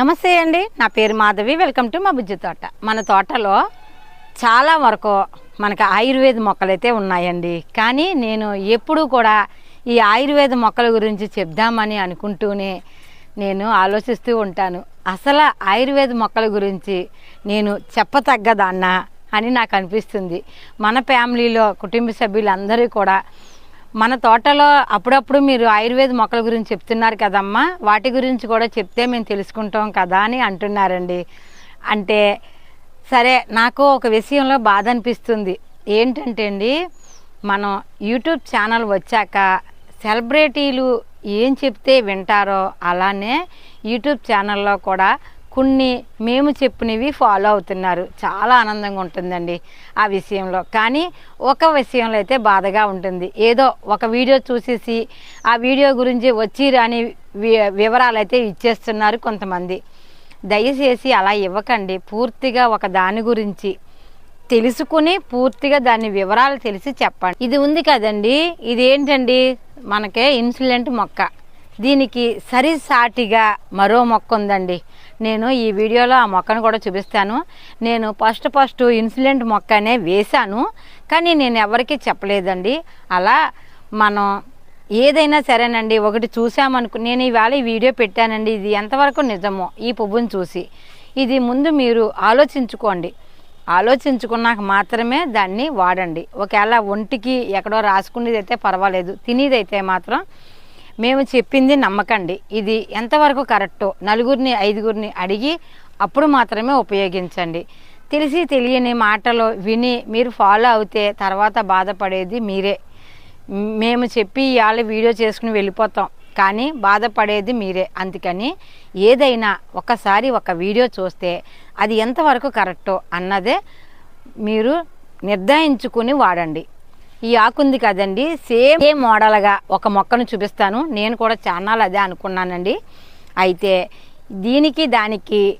నమస్తే అండి. నా పేరు మాధవి. వెల్కమ్ టు మా బుజ్జి తోట. మన తోటలో చాలా వరకు మనకు ఆయుర్వేద మొక్కలైతే ఉన్నాయండి. కానీ నేను ఎప్పుడూ కూడా ఈ ఆయుర్వేద మొక్కల గురించి చెప్దామని అనుకుంటూనే నేను ఆలోచిస్తూ ఉంటాను. అసలు ఆయుర్వేద మొక్కల గురించి నేను చెప్పతగ్గదన్నా అని నాకు అనిపిస్తుంది. మన ఫ్యామిలీలో కుటుంబ సభ్యులందరూ కూడా మన తోటలో అప్పుడప్పుడు మీరు ఆయుర్వేద మొక్కల గురించి చెప్తున్నారు కదమ్మా. వాటి గురించి కూడా చెప్తే మేము తెలుసుకుంటాం కదా అని అంటున్నారండి. అంటే సరే నాకు ఒక విషయంలో బాధ అనిపిస్తుంది. ఏంటంటే అండి మనం యూట్యూబ్ ఛానల్ వచ్చాక సెలబ్రిటీలు ఏం చెప్తే వింటారో అలానే యూట్యూబ్ ఛానల్లో కూడా కొన్ని మేము చెప్పినవి ఫాలో అవుతున్నారు. చాలా ఆనందంగా ఉంటుందండి ఆ విషయంలో. కానీ ఒక విషయంలో అయితే బాధగా ఉంటుంది. ఏదో ఒక వీడియో చూసేసి ఆ వీడియో గురించి వచ్చి రాని వివరాలు అయితే ఇచ్చేస్తున్నారు కొంతమంది. దయచేసి అలా ఇవ్వకండి. పూర్తిగా ఒక దాని గురించి తెలుసుకుని పూర్తిగా దాని వివరాలు తెలిసి చెప్పండి. ఇది ఉంది కదండి. ఇది ఏంటండి మనకే ఇన్సులెంట్ మొక్క. దీనికి సరిసాటిగా మరో మొక్క ఉందండి. నేను ఈ వీడియోలో ఆ మొక్కను కూడా చూపిస్తాను. నేను ఫస్ట్ ఫస్ట్ ఇన్సులెంట్ మొక్కనే వేశాను. కానీ నేను ఎవరికీ చెప్పలేదండి. అలా మనం ఏదైనా సరేనండి ఒకటి చూసామనుకు నేను ఈవేళ ఈ వీడియో పెట్టానండి. ఇది ఎంతవరకు నిజమో ఈ పువ్వుని చూసి. ఇది ముందు మీరు ఆలోచించుకోండి. ఆలోచించుకున్నాక మాత్రమే దాన్ని వాడండి. ఒకవేళ ఒంటికి ఎక్కడో రాసుకునేది అయితే పర్వాలేదు. తినేదైతే మాత్రం మేము చెప్పింది నమ్మకండి. ఇది ఎంతవరకు కరెక్టో నలుగురిని ఐదుగురిని అడిగి అప్పుడు మాత్రమే ఉపయోగించండి. తెలిసి తెలియని మాటలు విని మీరు ఫాలో అవుతే తర్వాత బాధపడేది మీరే. మేము చెప్పి ఇవాళ వీడియో చేసుకుని వెళ్ళిపోతాం. కానీ బాధపడేది మీరే. అందుకని ఏదైనా ఒకసారి ఒక వీడియో చూస్తే అది ఎంతవరకు కరెక్టో అన్నదే మీరు నిర్ధారించుకుని వాడండి. ఈ ఆకుంది కదండి సేమ్ ఏ మోడల్గా ఒక మొక్కను చూపిస్తాను. నేను కూడా చాలా అదే అనుకున్నానండి. అయితే దీనికి దానికి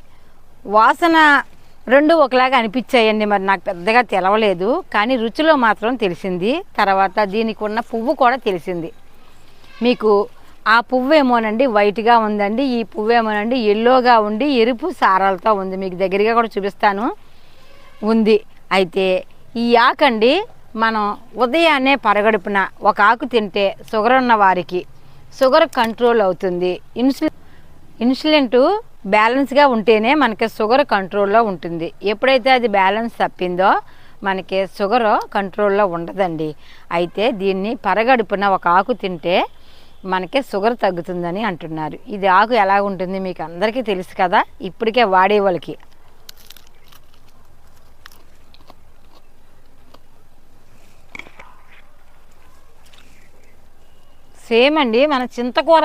వాసన రెండు ఒకలాగా అనిపించాయండి. మరి నాకు పెద్దగా తెలవలేదు. కానీ రుచిలో మాత్రం తెలిసింది. తర్వాత దీనికి ఉన్న పువ్వు కూడా తెలిసింది. మీకు ఆ పువ్వు ఏమోనండి వైట్గా ఉందండి. ఈ పువ్వు ఏమోనండి ఎల్లోగా ఉండి ఎరుపు సారాలతో ఉంది. మీకు దగ్గరగా కూడా చూపిస్తాను. ఉంది. అయితే ఈ యాకండి మనం ఉదయాన్నే పరగడుపున ఒక ఆకు తింటే షుగర్ ఉన్న వారికి షుగర్ కంట్రోల్ అవుతుంది. ఇన్సులిన్ ఇన్సులిన్ బ్యాలెన్స్గా ఉంటేనే మనకి షుగర్ కంట్రోల్లో ఉంటుంది. ఎప్పుడైతే అది బ్యాలెన్స్ తప్పిందో మనకి షుగర్ కంట్రోల్లో ఉండదండి. అయితే దీన్ని పరగడుపున ఒక ఆకు తింటే మనకి షుగర్ తగ్గుతుందని అంటున్నారు. ఇది ఆకు ఎలా ఉంటుంది మీకు అందరికీ తెలుసు కదా? ఇప్పటికే వాడే వాళ్ళకి సేమ్ అండి మన చింతకూర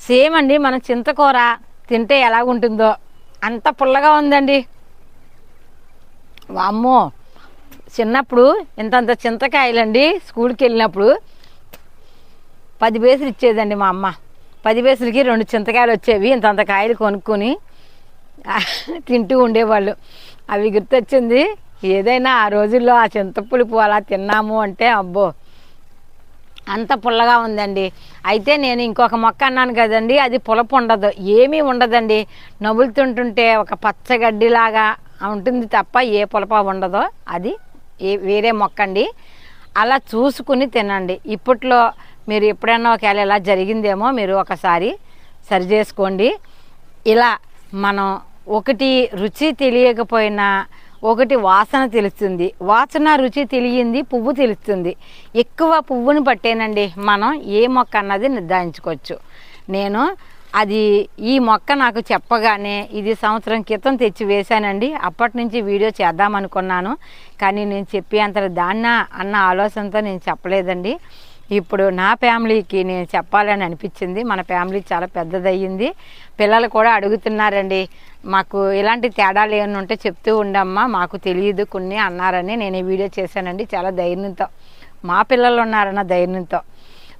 సేమ్ అండి మన చింతకూర తింటే ఎలా ఉంటుందో అంత పుల్లగా ఉందండి. వామ్మో చిన్నప్పుడు ఇంతంత చింతకాయలండి స్కూల్కి వెళ్ళినప్పుడు పది పైసలు ఇచ్చేదండి మా అమ్మ. పది పైసలకి రెండు చింతకాయలు వచ్చేవి ఇంతంత కాయలు కొనుక్కొని తింటూ ఉండేవాళ్ళు. అవి గుర్తొచ్చింది ఏదైనా ఆ రోజుల్లో ఆ చింతపులుపు అలా తిన్నాము అంటే అబ్బో అంత పుల్లగా ఉందండి. అయితే నేను ఇంకొక మొక్క అన్నాను కదండి అది పులపు ఉండదు. ఏమీ ఉండదండి. నవ్వులుతుంటుంటే ఒక పచ్చగడ్డిలాగా ఉంటుంది తప్ప ఏ పులప ఉండదో అది ఏ వేరే మొక్క అండి అలా చూసుకుని తినండి. ఇప్పట్లో మీరు ఎప్పుడైనా ఒకవేళ ఇలా జరిగిందేమో మీరు ఒకసారి సరి చేసుకోండి. ఇలా మనం ఒకటి రుచి తెలియకపోయినా ఒకటి వాసన తెలుస్తుంది. వాసన రుచి తెలియంది పువ్వు తెలుస్తుంది. ఎక్కువ పువ్వుని పట్టేనండి మనం ఏ మొక్క అన్నది నిర్ధారించుకోవచ్చు. నేను అది ఈ మొక్క నాకు చెప్పగానే ఇది సంవత్సరం క్రితం తెచ్చి వేశానండి. అప్పటి నుంచి వీడియో చేద్దామనుకున్నాను. కానీ నేను చెప్పేంత దాన్న అన్న ఆలోచనతో నేను చెప్పలేదండి. ఇప్పుడు నా ఫ్యామిలీకి నేను చెప్పాలని అనిపించింది. మన ఫ్యామిలీ చాలా పెద్దదయ్యింది. పిల్లలు కూడా అడుగుతున్నారండి మాకు ఇలాంటి తేడాలు ఏమైనా ఉంటే చెప్తూ ఉండమ్మా మాకు తెలియదు కొన్ని అన్నారని నేను ఈ వీడియో చేశానండి. చాలా ధైర్యంతో మా పిల్లలు ఉన్నారన్న ధైర్యంతో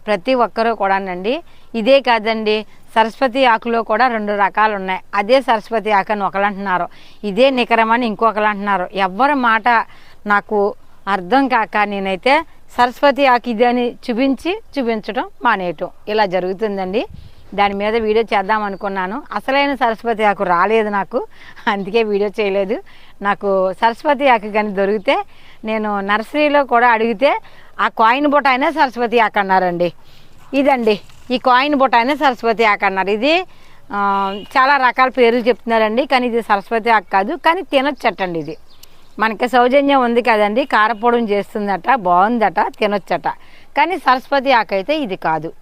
ప్రతి ఒక్కరూ కూడానండి. ఇదే కాదండి సరస్వతి ఆకులో కూడా రెండు రకాలు ఉన్నాయి. అదే సరస్వతి ఆకు అని ఒకళ్ళు అంటున్నారు ఇదే నికరం అని ఇంకొకరు అంటున్నారు ఎవరి మాట నాకు అర్థం కాక నేనైతే సరస్వతి ఆకు ఇది అని చూపించి చూపించడం మానేయటం. ఇలా జరుగుతుందండి. దాని మీద వీడియో చేద్దాం అనుకున్నాను. అసలైన సరస్వతి ఆకు రాలేదు నాకు. అందుకే వీడియో చేయలేదు. నాకు సరస్వతి ఆకు కానీ దొరికితే నేను నర్సరీలో కూడా అడిగితే ఆ కాయిన్ బుట్ట అయినా సరస్వతి ఆకు అన్నారండి. ఇదండి. ఈ కాయిన్ బుట్ట అయినా సరస్వతి ఆకు అన్నారు. ఇది చాలా రకాల పేర్లు చెప్తున్నారండి. కానీ ఇది సరస్వతి ఆకు కాదు. కానీ తినొచ్చటండి ఇది. మనకి సౌజన్యం ఉంది కదండి. కారపొడం చేస్తుందట బాగుందట తినొచ్చట. కానీ సరస్వతి ఆకైతే ఇది కాదు.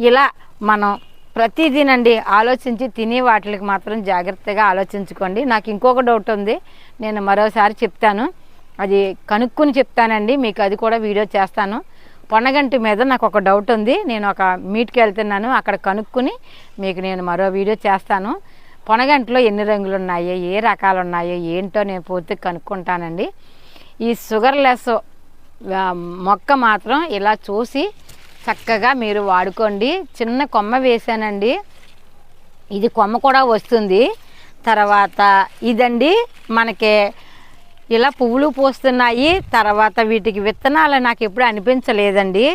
ఇలా మనం ప్రతిదినండి ఆలోచించి తినే వాటికి మాత్రం జాగ్రత్తగా ఆలోచించుకోండి. నాకు ఇంకొక డౌట్ ఉంది. నేను మరోసారి చెప్తాను. అది కనుక్కుని చెప్తానండి. మీకు అది కూడా వీడియో చేస్తాను. పొనగంటి మీద నాకు ఒక డౌట్ ఉంది. నేను ఒక మీట్కి వెళ్తున్నాను. అక్కడ కనుక్కుని మీకు నేను మరో వీడియో చేస్తాను. పొనగంటలో ఎన్ని రంగులు ఉన్నాయో ఏ రకాలు ఉన్నాయో ఏంటో నేను పూర్తిగా కనుక్కుంటానండి. ఈ షుగర్లెస్ మొక్క మాత్రం ఇలా చూసి చక్కగా మీరు వాడుకోండి. చిన్న కొమ్మ వేసానండి. ఇది కొమ్మ కూడా వస్తుంది. తర్వాత ఇదండి మనకి ఇలా పువ్వులు పూస్తున్నాయి. తర్వాత వీటికి విత్తనాలు నాకు ఎప్పుడు అనిపించలేదండి.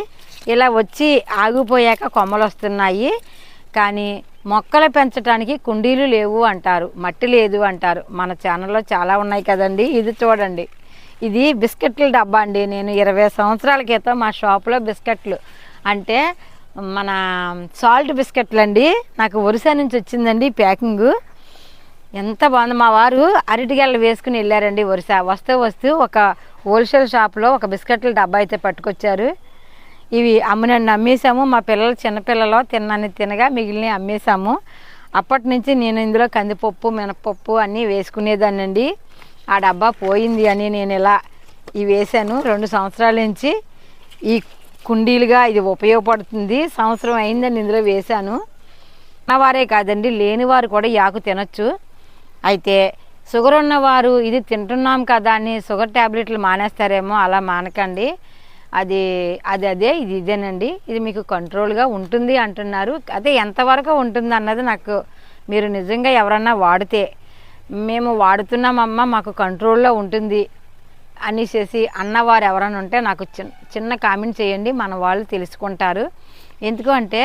ఇలా వచ్చి ఆగిపోయాక కొమ్మలు వస్తున్నాయి. కానీ మొక్కలు పెంచడానికి కుండీలు లేవు అంటారు మట్టి లేదు అంటారు. మన ఛానల్లో చాలా ఉన్నాయి కదండి ఇది చూడండి. ఇది బిస్కెట్ల డబ్బా అండి నేను ఇరవై సంవత్సరాల క్రితం మా షాప్లో బిస్కెట్లు. అంటే మన సాల్ట్ బిస్కెట్లు అండి నాకు ఒరిసా నుంచి వచ్చిందండి ప్యాకింగ్. ఎంత బాగుంది మా వారు అరటిగెళ్ళు వేసుకుని వెళ్ళారండి ఒరిసా వస్తూ వస్తూ ఒక హోల్సేల్ షాప్లో ఒక బిస్కెట్ల డబ్బా అయితే పట్టుకొచ్చారు. ఇవి అమ్మునండి అమ్మేశాము. మా పిల్లలు చిన్నపిల్లలు తిన్నాను తినగా మిగిలిన అమ్మేశాము. అప్పటి నుంచి నేను ఇందులో కందిపప్పు మినపప్పు అన్నీ వేసుకునేదానండి ఆ డబ్బా పోయింది అని నేను ఇలా ఇవి వేసాను రెండు సంవత్సరాల నుంచి ఈ కుండీలుగా ఇది ఉపయోగపడుతుంది. సంవత్సరం అయిందని ఇందులో వేశాను. ఉన్నవారే కాదండి లేనివారు కూడా యాకు తినచ్చు తినొచ్చు. అయితే షుగర్ ఉన్నవారు ఇది తింటున్నాం కదా అని షుగర్ ట్యాబ్లెట్లు మానేస్తారేమో అలా మానకండి. అది అది అదే ఇది ఇదేనండి. ఇది మీకు కంట్రోల్గా ఉంటుంది అంటున్నారు. అదే ఎంతవరకు ఉంటుంది అన్నది నాకు మీరు నిజంగా ఎవరన్నా వాడితే మేము వాడుతున్నామమ్మా మాకు కంట్రోల్లో ఉంటుంది అనేసి అన్నవారు ఎవరైనా ఉంటే నాకు చిన్న చిన్న కామెంట్ చేయండి మన వాళ్ళు తెలుసుకుంటారు. ఎందుకు అంటే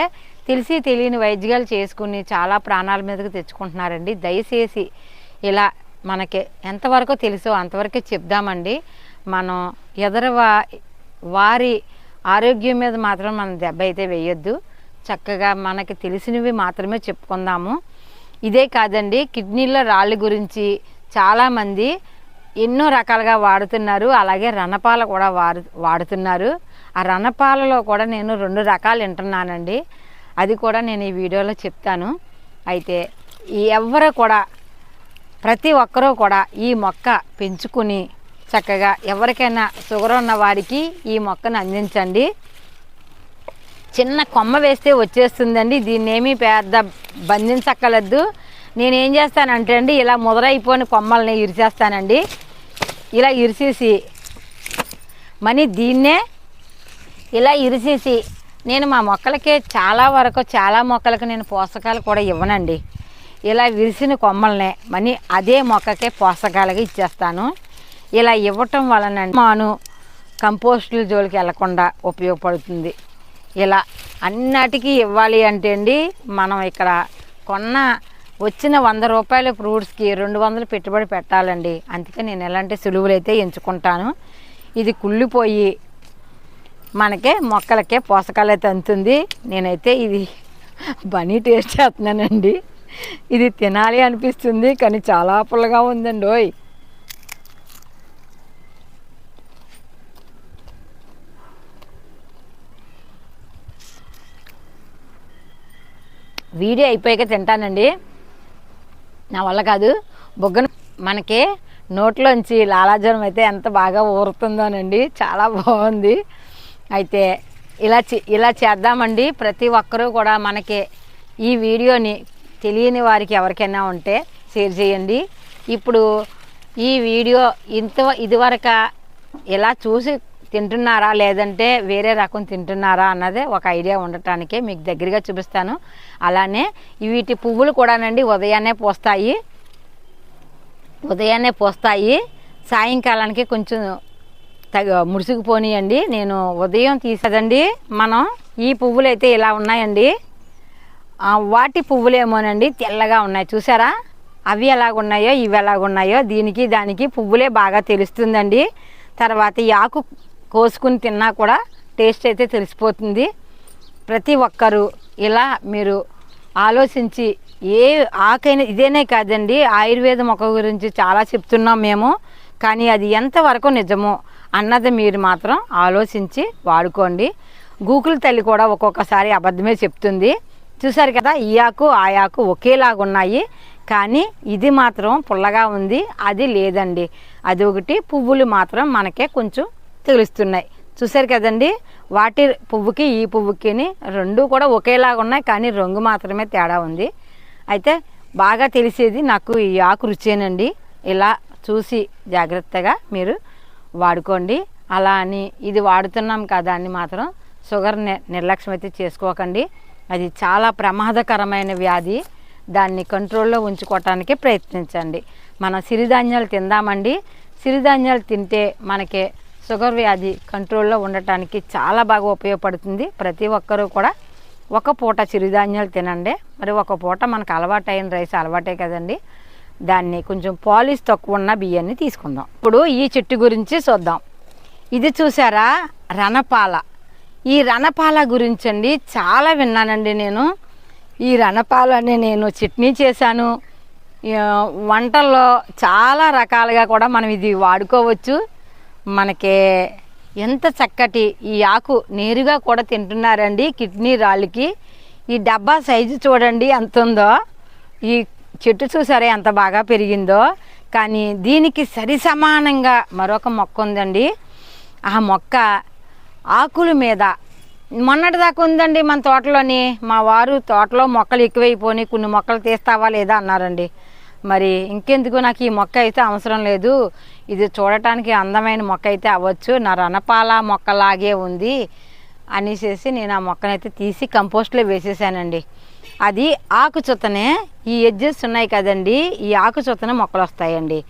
తెలిసి తెలియని వైద్యాలు చేసుకుని చాలా ప్రాణాల మీదకి తెచ్చుకుంటున్నారండి. దయచేసి ఇలా మనకి ఎంతవరకు తెలుసో అంతవరకే చెప్దామండి. మనం ఎదరవా వారి ఆరోగ్యం మీద మాత్రం మనం దెబ్బ అయితే వేయొద్దు. చక్కగా మనకి తెలిసినవి మాత్రమే చెప్పుకుందాము. ఇదే కాదండి కిడ్నీలో రాళ్ళ గురించి చాలామంది ఎన్నో రకాలుగా వాడుతున్నారు. అలాగే రణపాల కూడా వాడు వాడుతున్నారు. ఆ రణపాలలో కూడా నేను రెండు రకాలు వింటున్నానండి. అది కూడా నేను ఈ వీడియోలో చెప్తాను. అయితే ఈ ఎవ్వరు కూడా ప్రతి ఒక్కరూ కూడా ఈ మొక్క పెంచుకుని చక్కగా ఎవరికైనా షుగర్ ఉన్న వారికి ఈ మొక్కను అందించండి. చిన్న కొమ్మ వేస్తే వచ్చేస్తుందండి. దీన్ని ఏమీ పెద్ద బంధించక్కర్లేదు. నేనేం చేస్తానంటే అండి ఇలా ముదరైపోయిన కొమ్మల్ని ఇరిచేస్తానండి. ఇలా ఇరిసేసి మనీ దీన్నే ఇలా ఇరిసేసి నేను మా మొక్కలకి చాలా వరకు చాలా మొక్కలకు నేను పోషకాలు కూడా ఇవ్వనండి. ఇలా విరిసిన కొమ్మల్నే మనీ అదే మొక్కకే పోషకాలుగా ఇచ్చేస్తాను. ఇలా ఇవ్వటం వలన మాను కంపోస్టుల జోలికి వెళ్ళకుండా ఉపయోగపడుతుంది. ఇలా అన్నిటికీ ఇవ్వాలి అంటే అండి మనం ఇక్కడ కొన్న వచ్చిన వంద రూపాయల ఫ్రూట్స్కి రెండు వందలు పెట్టుబడి పెట్టాలండి. అందుకే నేను ఎలాంటి సులువులు అయితే ఎంచుకుంటాను. ఇది కుళ్ళిపోయి మనకే మొక్కలకే పోషకాలు అయితే అందుతుంది నేనైతే ఇది బనీ టేస్ట్ చేస్తున్నానండి. ఇది తినాలి అనిపిస్తుంది కానీ చాలా పుల్లగా ఉందండి ఓయ్ వీడియో అయిపోయాక తింటానండి. నా వల్ల కాదు. బొగ్గన మనకి నోట్లోంచి లాలాజలం అయితే ఎంత బాగా ఊరుతుందోనండి. చాలా బాగుంది. అయితే ఇలా చే- ఇలా చేద్దామండి. ప్రతి ఒక్కరూ కూడా మనకి ఈ వీడియోని తెలియని వారికి ఎవరికైనా ఉంటే షేర్ చేయండి. ఇప్పుడు ఈ వీడియో ఇంత ఇదివరక ఇలా చూసి తింటున్నారా లేదంటే వేరే రకం తింటున్నారా అన్నదే ఒక ఐడియా ఉండటానికే మీకు దగ్గరగా చూపిస్తాను. అలానే వీటి పువ్వులు కూడానండి ఉదయాన్నే పోస్తాయి. ఉదయాన్నే పోస్తాయి. సాయంకాలానికి కొంచెం తగ ముడుసుకుపోనియండి నేను ఉదయం తీసేదండి. మనం ఈ పువ్వులు అయితే ఇలా ఉన్నాయండి. వాటి పువ్వులేమోనండి తెల్లగా ఉన్నాయి. చూసారా? అవి ఎలాగున్నాయో ఇవి ఎలాగున్నాయో దీనికి దానికి పువ్వులే బాగా తెలుస్తుందండి. తర్వాత ఈ ఆకు కోసుకుని తిన్నా కూడా టేస్ట్ అయితే తెలిసిపోతుంది. ప్రతి ఒక్కరూ ఇలా మీరు ఆలోచించి ఏ ఆకైనా ఇదేనే కాదండి ఆయుర్వేద మొక్క గురించి చాలా చెప్తున్నాం మేము కానీ అది ఎంతవరకు నిజమో అన్నది మీరు మాత్రం ఆలోచించి వాడుకోండి. గూగుల్ తల్లి కూడా ఒక్కొక్కసారి అబద్ధమే చెప్తుంది. చూసారు కదా ఈ ఆకు ఆ ఆకు ఒకేలాగా ఉన్నాయి కానీ ఇది మాత్రం పుల్లగా ఉంది అది లేదండి. అది ఒకటి పువ్వులు మాత్రం మనకే కొంచెం తెలుస్తున్నాయి. చూసారు కదండి? వాటి పువ్వుకి ఈ పువ్వుకిని రెండు కూడా ఒకేలాగా ఉన్నాయి కానీ రంగు మాత్రమే తేడా ఉంది. అయితే బాగా తెలిసేది నాకు ఈ ఆకు రుచేనండి. ఇలా చూసి జాగ్రత్తగా మీరు వాడుకోండి. అలా అని ఇది వాడుతున్నాం కదా అని మాత్రం షుగర్ నిర్లక్ష్యం అయితే చేసుకోకండి. అది చాలా ప్రమాదకరమైన వ్యాధి. దాన్ని కంట్రోల్లో ఉంచుకోవటానికి ప్రయత్నించండి. మనం సిరిధాన్యాలు తిందామండి. సిరిధాన్యాలు తింటే మనకి షుగర్ వ్యాధి కంట్రోల్లో ఉండటానికి చాలా బాగా ఉపయోగపడుతుంది. ప్రతి ఒక్కరూ కూడా ఒక పూట చిరుధాన్యాలు తినండి. మరి ఒక పూట మనకు అలవాటైన రైస్ అలవాటే కదండి. దాన్ని కొంచెం పాలిష్ తక్కువ ఉన్న బియ్యాన్ని తీసుకుందాం. ఇప్పుడు ఈ చెట్టు గురించి చూద్దాం. ఇది చూసారా? రణపాల. ఈ రణపాల గురించి అండి చాలా విన్నానండి నేను. ఈ రణపాలని నేను చట్నీ చేశాను. వంటల్లో చాలా రకాలుగా కూడా మనం ఇది వాడుకోవచ్చు. మనకి ఎంత చక్కటి ఈ ఆకు నేరుగా కూడా తింటున్నారండి కిడ్నీ రాళ్ళకి. ఈ డబ్బా సైజు చూడండి ఎంత ఉందో. ఈ చెట్టు చూసారా ఎంత బాగా పెరిగిందో. కానీ దీనికి సరి సమానంగా మరొక మొక్క ఉందండి. ఆ మొక్క ఆకుల మీద మొన్నటిదాకా ఉందండి మన తోటలోని మా వారు తోటలో మొక్కలు ఎక్కువైపోయి కొన్ని మొక్కలు తీస్తావా లేదా అన్నారండి. మరి ఇంకెందుకు నాకు ఈ మొక్క అయితే అవసరం లేదు. ఇది చూడటానికి అందమైన మొక్క అయితే అవ్వచ్చు. నా రణపాల మొక్కలాగే ఉంది అనేసి నేను ఆ మొక్కనైతే తీసి కంపోస్ట్లో వేసేసానండి. అది ఆకు చుత్తనే ఈ ఎడ్జెస్ ఉన్నాయి కదండి ఈ ఆకు చుత్తనే మొక్కలు వస్తాయండి.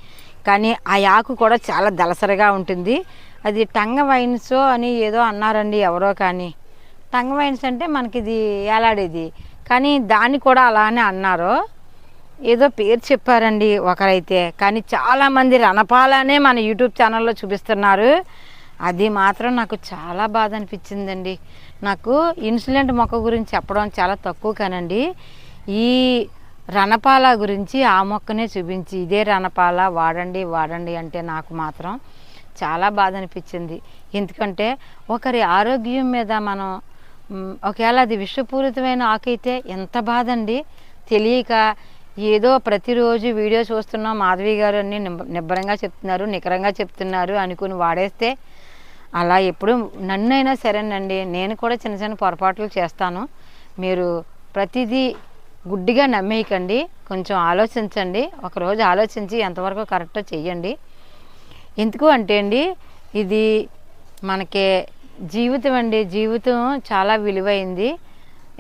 కానీ ఆ ఆకు కూడా చాలా దలసరిగా ఉంటుంది. అది టంగ వైన్స్ అని ఏదో అన్నారండి ఎవరో కానీ. టంగ వైన్స్ అంటే మనకి ఇది ఏలాడేది? కానీ దాన్ని కూడా అలానే అన్నారు. ఏదో పేరు చెప్పారండి ఒకరైతే. కానీ చాలామంది రణపాలనే మన యూట్యూబ్ ఛానల్లో చూపిస్తున్నారు. అది మాత్రం నాకు చాలా బాధ అనిపించిందండి. నాకు ఇన్సులెంట్ మొక్క గురించి చెప్పడం చాలా తక్కువ కానండి. ఈ రణపాల గురించి ఆ మొక్కనే చూపించి ఇదే రణపాల వాడండి వాడండి అంటే నాకు మాత్రం చాలా బాధ అనిపించింది. ఎందుకంటే ఒకరి ఆరోగ్యం మీద మనం ఒకవేళ అది విషపూరితమైన ఆకైతే ఎంత బాధ అండి తెలియక ఏదో ప్రతిరోజు వీడియో చూస్తున్నాం మాధవి గారు అన్ని నిబ్బరంగా చెప్తున్నారు నికరంగా చెప్తున్నారు అనుకుని వాడేస్తే అలా ఎప్పుడు నన్నైనా సరేనండి నేను కూడా చిన్న చిన్న పొరపాట్లు చేస్తాను. మీరు ప్రతిదీ గుడ్డిగా నమ్మేయకండి కొంచెం ఆలోచించండి ఒకరోజు ఆలోచించి ఎంతవరకు కరెక్టో చెయ్యండి. ఎందుకు అంటే అండి ఇది మనకి జీవితం అండి జీవితం చాలా విలువైంది.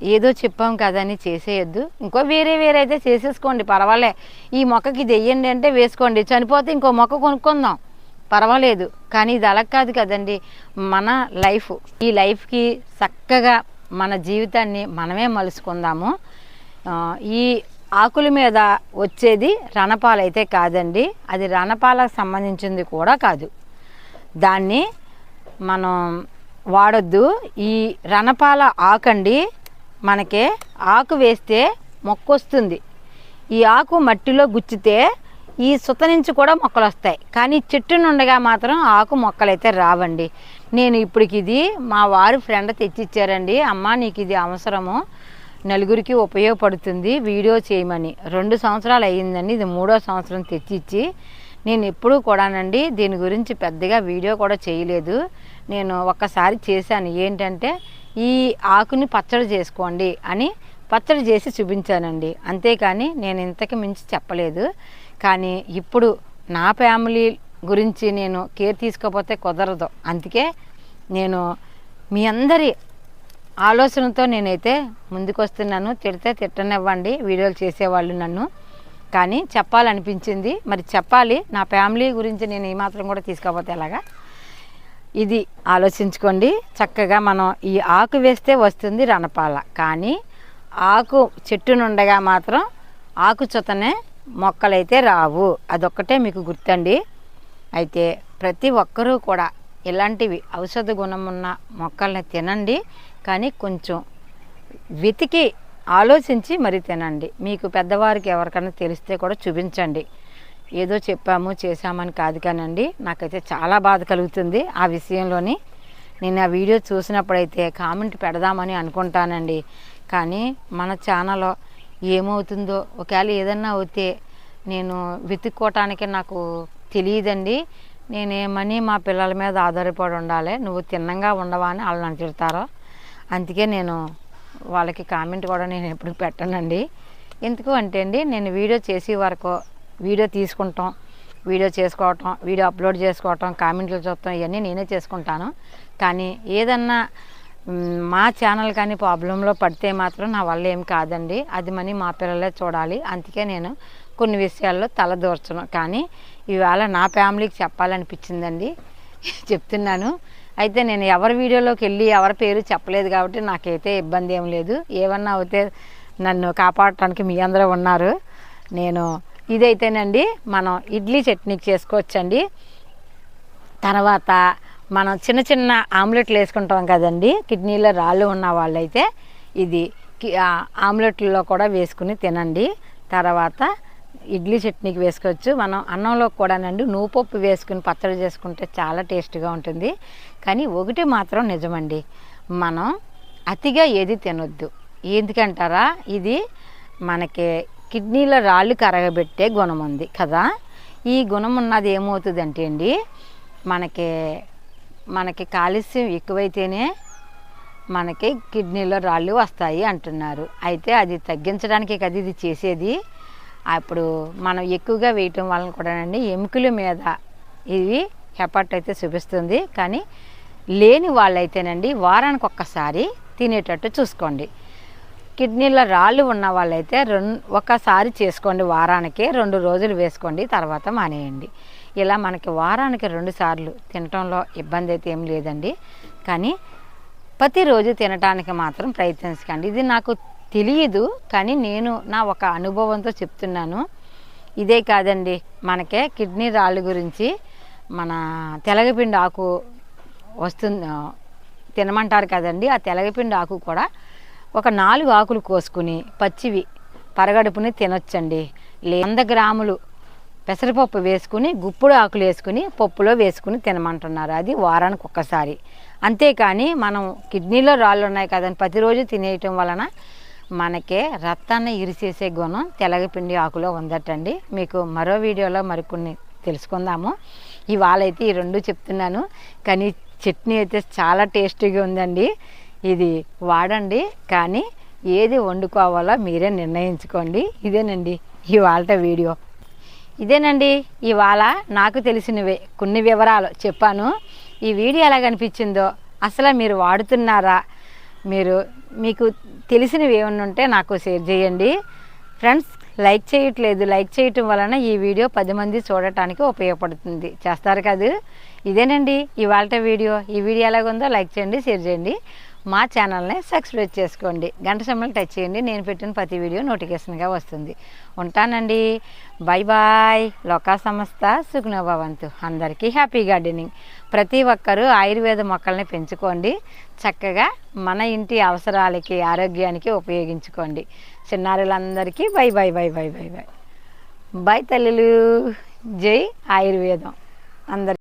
ఏదో చెప్పాం కదా అని చేసేయద్దు. ఇంకో వేరే వేరే అయితే చేసేసుకోండి పర్వాలే. ఈ మొక్కకి ఇది వేయండి అంటే వేసుకోండి. చనిపోతే ఇంకో మొక్క కొనుక్కుందాం. పర్వాలేదు. కానీ ఇది అలా కాదు కదండి. మన లైఫ్ ఈ లైఫ్కి చక్కగా మన జీవితాన్ని మనమే మలుసుకుందాము ఈ ఆకుల మీద వచ్చేది రణపాలు అయితే కాదండి. అది రణపాలకు సంబంధించింది కూడా కాదు. దాన్ని మనం వాడొద్దు. ఈ రణపాల ఆకండి మనకే ఆకు వేస్తే మొక్క వస్తుంది ఈ ఆకు మట్టిలో గుచ్చితే ఈ సుత నుంచి కూడా మొక్కలు వస్తాయి కానీ చెట్టు నుండగా మాత్రం ఆకు మొక్కలైతే రావండి. నేను ఇప్పటికి ఇది మా వారు ఫ్రెండ్ తెచ్చిచ్చారండి. అమ్మ నీకు ఇది అవసరము. నలుగురికి ఉపయోగపడుతుంది. వీడియో చేయమని. రెండు సంవత్సరాలు అయ్యిందండి. ఇది మూడో సంవత్సరం తెచ్చిచ్చి నేను ఎప్పుడూ కూడానండి దీని గురించి పెద్దగా వీడియో కూడా చేయలేదు. నేను ఒక్కసారి చేశాను. ఏంటంటే ఈ ఆకుని పచ్చడి చేసుకోండి అని పచ్చడి చేసి చూపించానండి. అంతేకాని నేను ఇంతకు మించి చెప్పలేదు. కానీ ఇప్పుడు నా ఫ్యామిలీ గురించి నేను కేర్ తీసుకోకపోతే కుదరదు. అందుకే నేను మీ అందరి ఆలోచనతో నేనైతే ముందుకు వస్తున్నాను తిడితే తిట్టనివ్వండి. వీడియోలు చేసేవాళ్ళు నన్ను. కానీ చెప్పాలనిపించింది. మరి చెప్పాలి. నా ఫ్యామిలీ గురించి నేను ఏమాత్రం కూడా తీసుకోకపోతే ఎలాగా? ఇది ఆలోచించుకోండి. చక్కగా మనం ఈ ఆకు వేస్తే వస్తుంది రణపాల కానీ ఆకు చెట్టు నుండగా మాత్రం ఆకు చుతనే మొక్కలైతే రావు. అదొక్కటే మీకు గుర్తండి. అయితే ప్రతి ఒక్కరూ కూడా ఇలాంటివి ఔషధ గుణం ఉన్న మొక్కల్ని తినండి. కానీ కొంచెం వెతికి ఆలోచించి మరి తినండి. మీకు పెద్దవారికి ఎవరికైనా తెలిస్తే కూడా చూపించండి. ఏదో చెప్పాము చేశామని కాదు కానండి. నాకైతే చాలా బాధ కలుగుతుంది ఆ విషయంలోని. నేను ఆ వీడియో చూసినప్పుడైతే కామెంట్ పెడదామని అనుకుంటానండి. కానీ మన ఛానల్లో ఏమవుతుందో ఒకవేళ ఏదన్నా అవుతే నేను వెతుక్కోవటానికి నాకు తెలియదండి. నేనేమని మా పిల్లల మీద ఆధారపడి ఉండాలి. నువ్వు తిన్నంగా ఉండవా అని వాళ్ళు నన్ను అందుకే నేను వాళ్ళకి కామెంట్ కూడా నేను ఎప్పుడు పెట్టనండి. ఎందుకు అంటే అండి నేను వీడియో చేసే వరకు వీడియో తీసుకుంటాం వీడియో చేసుకోవటం వీడియో అప్లోడ్ చేసుకోవటం కామెంట్లు చూడటం ఇవన్నీ నేనే చేసుకుంటాను. కానీ ఏదన్నా మా ఛానల్ కానీ ప్రాబ్లంలో పడితే మాత్రం నా వల్ల ఏం కాదండి. అది మనీ మా పిల్లలే చూడాలి. అందుకే నేను కొన్ని విషయాల్లో తలదూర్చను కానీ ఇవాళ నా ఫ్యామిలీకి చెప్పాలనిపించిందండి. చెప్తున్నాను. అయితే నేను ఎవరి వీడియోలోకి వెళ్ళి ఎవరి పేరు చెప్పలేదు కాబట్టి నాకైతే ఇబ్బంది ఏం లేదు. ఏమన్నా అయితే నన్ను కాపాడటానికి మీ అందరూ ఉన్నారు. నేను ఇదైతేనండి మనం ఇడ్లీ చట్నీకి చేసుకోవచ్చండి. తర్వాత మనం చిన్న చిన్న ఆమ్లెట్లు వేసుకుంటాం కదండి కిడ్నీలో రాళ్ళు ఉన్న వాళ్ళైతే ఇది కి- ఆమ్లెట్లలో కూడా వేసుకుని తినండి. తర్వాత ఇడ్లీ చట్నీకి వేసుకోవచ్చు. మనం అన్నంలో కూడానండి నూపప్పు వేసుకుని పచ్చడి చేసుకుంటే చాలా టేస్ట్గా ఉంటుంది. కానీ ఒకటి మాత్రం నిజమండి మనం అతిగా ఏది తినొద్దు. ఎందుకంటారా? ఇది మనకి కిడ్నీలో రాళ్ళు కరగబెట్టే గుణం ఉంది కదా? ఈ గుణం ఉన్నది ఏమవుతుందంటే అండి మనకి మనకి కాలుష్యం ఎక్కువైతేనే మనకి కిడ్నీలో రాళ్ళు వస్తాయి అంటున్నారు. అయితే అది తగ్గించడానికి కదా ఇది చేసేది? అప్పుడు మనం ఎక్కువగా వేయటం వలన కూడానండి ఎముకల మీద ఇది హెపట్ అయితే చూపిస్తుంది. కానీ లేని వాళ్ళైతేనండి వారానికి ఒక్కసారి తినేటట్టు చూసుకోండి. కిడ్నీలో రాళ్ళు ఉన్న వాళ్ళైతే రెండు ఒకసారి చేసుకోండి వారానికి రెండు రోజులు వేసుకోండి తర్వాత మానేయండి. ఇలా మనకి వారానికి రెండు సార్లు తినటంలో ఇబ్బంది అయితే ఏం లేదండి. కానీ ప్రతిరోజు తినటానికి మాత్రం ప్రయత్నించకండి. ఇది నాకు తెలియదు కానీ నేను నా ఒక అనుభవంతో చెప్తున్నాను. ఇదే కాదండి మనకే కిడ్నీ రాళ్ళు గురించి మన తెలగపిండి ఆకు వస్తుంది తినమంటారు కదండి ఆ తెలగపిండి ఆకు కూడా ఒక నాలుగు ఆకులు కోసుకుని పచ్చివి పరగడుపుని తినొచ్చండి. లే వంద గ్రాములు పెసరపప్పు వేసుకుని గుప్పుడు ఆకులు వేసుకుని పప్పులో వేసుకుని తినమంటున్నారు. అది వారానికి ఒక్కసారి. అంతేకాని మనం కిడ్నీలో రాళ్ళు ఉన్నాయి కదండి ప్రతిరోజు తినేయటం వలన మనకే రక్తాన్ని ఇరిసేసే గుణం తెలగపిండి ఆకులో ఉందటండి. మీకు మరో వీడియోలో మరికొన్ని తెలుసుకుందాము. ఇవాళ అయితే ఈ రెండు చెప్తున్నాను. కానీ చట్నీ అయితే చాలా టేస్టీగా ఉందండి. ఇది వాడండి కానీ ఏది వండుకోవాలో మీరే నిర్ణయించుకోండి. ఇదేనండి ఇవాళ వీడియో. ఇదేనండి ఇవాళ నాకు తెలిసినవే కొన్ని వివరాలు చెప్పాను. ఈ వీడియో ఎలా కనిపించిందో అసలు మీరు వాడుతున్నారా మీరు మీకు తెలిసినవి ఏమన్నా ఉంటే నాకు షేర్ చేయండి. ఫ్రెండ్స్ లైక్ చేయట్లేదు. లైక్ చేయటం వలన ఈ వీడియో పది మంది చూడటానికి ఉపయోగపడుతుంది. చేస్తారు కదా. ఇదేనండి ఇవాళ వీడియో. ఈ వీడియో ఎలాగుందో లైక్ చేయండి షేర్ చేయండి. మా ఛానల్ని సబ్స్క్రైబ్ చేసుకోండి. గంట సమయం టచ్ చేయండి. నేను పెట్టిన ప్రతి వీడియో నోటిఫికేషన్గా వస్తుంది. ఉంటానండి. బాయ్ బాయ్ లోకా సంస్థ సుగ్నభవంతు అందరికీ హ్యాపీ గార్డెనింగ్ ప్రతి ఒక్కరూ ఆయుర్వేద మొక్కల్ని పెంచుకోండి. చక్కగా మన ఇంటి అవసరాలకి ఆరోగ్యానికి ఉపయోగించుకోండి. చిన్నారులందరికీ bye bye bye bye bye bye bye తల్లులు. జై ఆయుర్వేదం. అందరి